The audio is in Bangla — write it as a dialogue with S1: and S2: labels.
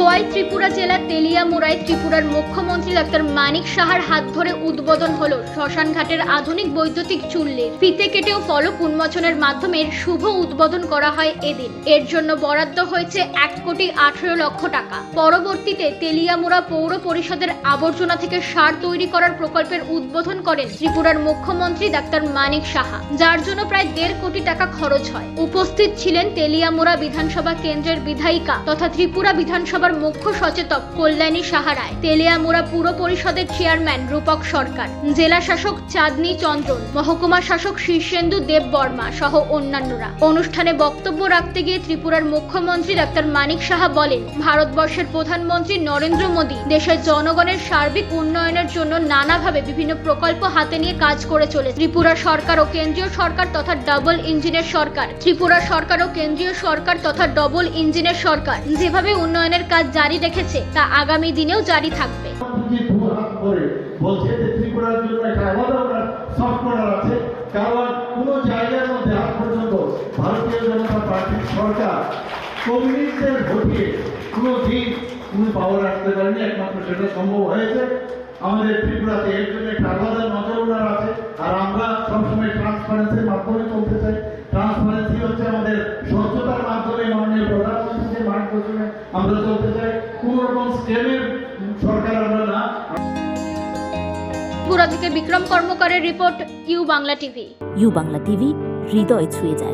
S1: খোয়াই ত্রিপুরা জেলার তেলিয়ামুড়ায় ত্রিপুরার মুখ্যমন্ত্রী ডাক্তার মানিক সাহার হাত ধরে উদ্বোধন হলো শ্মশান ঘাটের আধুনিক বৈদ্যুতিক চুল্লির ফিতে কেটে ও ফলক উন্মোচনের মাধ্যমে শুভ উদ্বোধন করা হয় এদিন। এর জন্য বরাদ্দ হয়েছে এক কোটি আঠেরো লক্ষ টাকা। পরবর্তীতে তেলিয়ামুড়া পৌর পরিষদের আবর্জনা থেকে সার তৈরি করার প্রকল্পের উদ্বোধন করেন ত্রিপুরার মুখ্যমন্ত্রী ডাক্তার মানিক সাহা, যার জন্য প্রায় দেড় কোটি টাকা খরচ হয়। উপস্থিত ছিলেন তেলিয়ামুড়া বিধানসভা কেন্দ্রের বিধায়িকা তথা ত্রিপুরা বিধানসভার মুখ্য সচেতক কল্যাণী সাহারায় তেলিয়ামুড়া পুর পরিষদের চেয়ারম্যান রূপক সরকার, জেলা শাসক চাঁদনী চন্দ্রন, মহকুমা শাসক শীর্ষেন্দু দেব বর্মা সহ অন্যান্যরা। অনুষ্ঠানে বক্তব্য রাখতে গিয়ে ত্রিপুরার মুখ্যমন্ত্রী ডাক্তার মানিক সাহা বলেন, ভারতবর্ষের প্রধানমন্ত্রী নরেন্দ্র মোদী দেশের জনগণের সার্বিক উন্নয়নের জন্য নানাভাবে বিভিন্ন প্রকল্প হাতে নিয়ে কাজ করে চলে ত্রিপুরা সরকার ও কেন্দ্রীয় সরকার তথা ডাবল ইঞ্জিনের সরকার, ত্রিপুরা সরকার ও কেন্দ্রীয় সরকার তথা ডবল ইঞ্জিনের সরকার, যেভাবে উন্নয়নের কাজ জারি রেখেছে, তা আগামী দিনেও জারি থাকবে।
S2: বলছে যে আছে। কোনো পর্যন্ত ভারতীয় সরকার একমাত্র সম্ভব আমাদের ত্রিপুরাতে এর জন্য একটা আলাদা নজর আছে। আর আমরা সবসময় ট্রান্সপারেন্সির মাধ্যমে চলতে চাই। প্রধানমন্ত্রীর আমরা চলতে চাই কোন রকম স্কেমের সরকার আমরা না।
S1: ত্রিপুরা থেকে Bikram কর্মকারের report U Bangla TV.
S3: U Bangla TV হৃদয় ছুঁয়ে যায়।